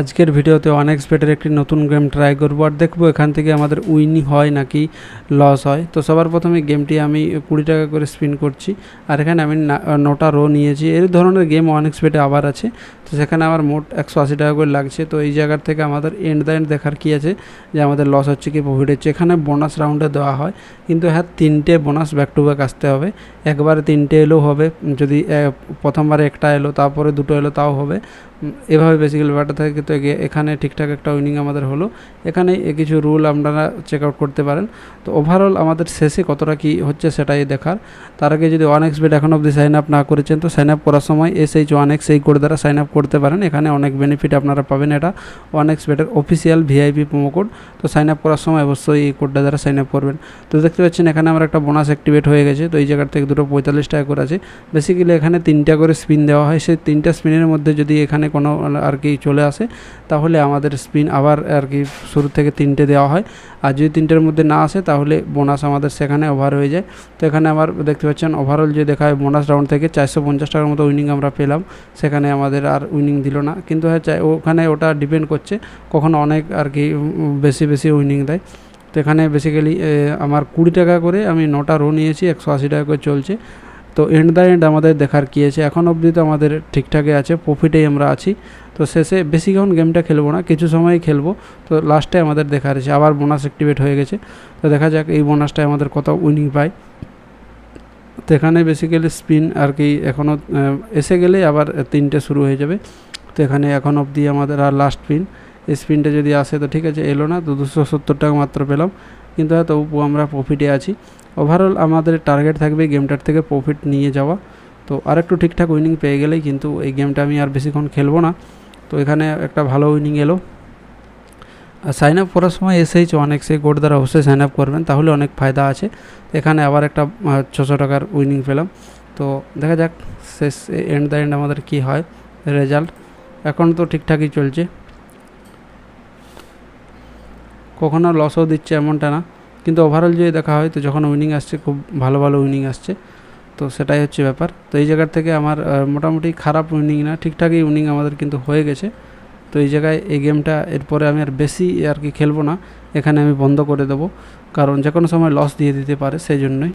আজকের ভিডিওতে অনেক স্পেটের একটি নতুন গেম ট্রাই করব, আর দেখব এখান থেকে আমাদের উইনই হয় নাকি লস হয়। তো সবার প্রথমে গেমটি আমি কুড়ি টাকা করে স্পিন করছি, আর এখানে আমি নটা রো নিয়েছি। এই ধরনের গেম অনেক স্পেটে আবার আছে, তো সেখানে আমার মোট একশো আশি টাকা করে লাগছে। তো এই জায়গার থেকে আমাদের এন্ড দ্য এন্ড দেখার কী আছে, যে আমাদের লস হচ্ছে কি প্রফিট হচ্ছে। এখানে বোনাস রাউন্ডে দেওয়া হয়, কিন্তু হ্যাঁ তিনটে বোনাস ব্যাক টু ব্যাক আসতে হবে। একবারে তিনটে এলেও হবে, যদি প্রথমবারে একটা এলো, তারপরে দুটো এলো, তাও হবে। এভাবে বেসিক্যালি ব্যাপারটা থাকে কিন্তু এখানে ঠিকঠাক একটা উইনিং আমাদের হলো। এখানে কিছু রুল আপনারা চেক আউট করতে পারেন। তো ওভারঅল আমাদের শেষে কতটা কি হচ্ছে সেটাই দেখার। তার আগে যদি ওয়ান এক্স বেট এখন অবধি সাইন আপ না করেছেন, তো সাইন আপ করার সময় এস এইচ ওয়ান এক্স এই কোড দ্বারা সাইন আপ করতে পারেন। এখানে অনেক বেনিফিট আপনারা পাবেন এটা। ওয়ান এক্স বেটের অফিসিয়াল ভিআইপি প্রোমো কোড তো সাইন আপ করার সময় অবশ্যই এই কোডটা দ্বারা সাইন আপ করবেন। তো দেখতে পাচ্ছেন এখানে আমার একটা বোনাস অ্যাক্টিভেট হয়ে গেছে। তো এই জায়গার থেকে দুটো পঁয়তাল্লিশ টাকা করে আছে। বেসিক্যালি এখানে তিনটা করে স্পিন দেওয়া হয়। সেই তিনটা স্পিনের মধ্যে যদি এখানে কোনো আর কি চলে আসে তাহলে আমাদের স্পিন আবার আর কি শুরু থেকে তিনটে দেওয়া হয়। আর যদি তিনটের মধ্যে না আসে, তাহলে বোনাস আমাদের সেখানে ওভার হয়ে যায়। তো এখানে আমার দেখতে পাচ্ছেন ওভারঅল যে দেখা হয় বোনাস রাউন্ড থেকে চারশো পঞ্চাশ টাকার মতো উইনিং আমরা পেলাম। সেখানে আমাদের আর উইনিং দিল না। কিন্তু হ্যাঁ ওখানে ওটা ডিপেন্ড করছে, কখনো অনেক আর কি বেশি বেশি উইনিং দেয়। তো এখানে বেসিক্যালি আমার কুড়ি টাকা করে আমি নটা রো নিয়েছি, একশো আশি টাকা করে চলছে। তো এন্ড দ্য এন্ড আমাদের দেখার কী আছে? এখন অবধি তো আমাদের ঠিকঠাকই আছে প্রফিটেই আমরা আছি। তো শেষে বেশিক্ষণ গেমটা খেলব না, কিছু সময় খেলব। তো লাস্টে আমাদের দেখার আছে, আবার বোনাস অ্যাক্টিভেট হয়ে গেছে। তো দেখা যাক এই বোনাসটায় আমাদের কত উইনিং পায়। তো এখানে বেসিক্যালি স্পিন আর কি এখনও এসে গেলে আবার তিনটে শুরু হয়ে যাবে। তো এখানে এখন অবধি আমাদের আর লাস্ট স্পিন এই স্পিনটা যদি আসে তো ঠিক আছে, এলো না, তো দুশো সত্তর টাকা মাত্র পেলাম। কিন্তু হয়তো তবু আমরা প্রফিটে আছি। ওভারঅল আমাদের টার্গেট থাকবে গেমটার থেকে প্রফিট নিয়ে যাওয়া। তো আর একটু ঠিকঠাক উইনিং পেয়ে গেলেই কিন্তু এই গেমটা আমি আর বেশিক্ষণ খেলব না। তো এখানে একটা ভালো উইনিং এলো। আর সাইন আপ করার সময় এসেইচ অনেক সেই কোড দ্বারা অবশ্যই সাইন আপ করবেন, তাহলে অনেক ফায়দা আছে। এখানে আবার একটা ছশো টাকার উইনিং পেলাম। তো দেখা যাক শেষ এন্ড দ্য এন্ড আমাদের কী হয় রেজাল্ট এখন তো ঠিকঠাকই চলছে। কখনো লসও দিচ্ছে এমনটা না। কিন্তু ওভারঅল যদি দেখা হয়, তো যখন উইনিং আসছে, খুব ভালো ভালো উইনিং আসছে। তো সেটাই হচ্ছে ব্যাপার। তো এই জায়গার থেকে আমার মোটামুটি খারাপ উইনিং না, ঠিকঠাকই উইনিং আমাদের কিন্তু হয়ে গেছে। তো এই জায়গায় এই গেমটা এরপরে আমি আর বেশি আর কি খেলব না। এখানে আমি বন্ধ করে দেবো। কারণ যে কোনো সময় লস দিয়ে দিতে পারে সেই জন্যই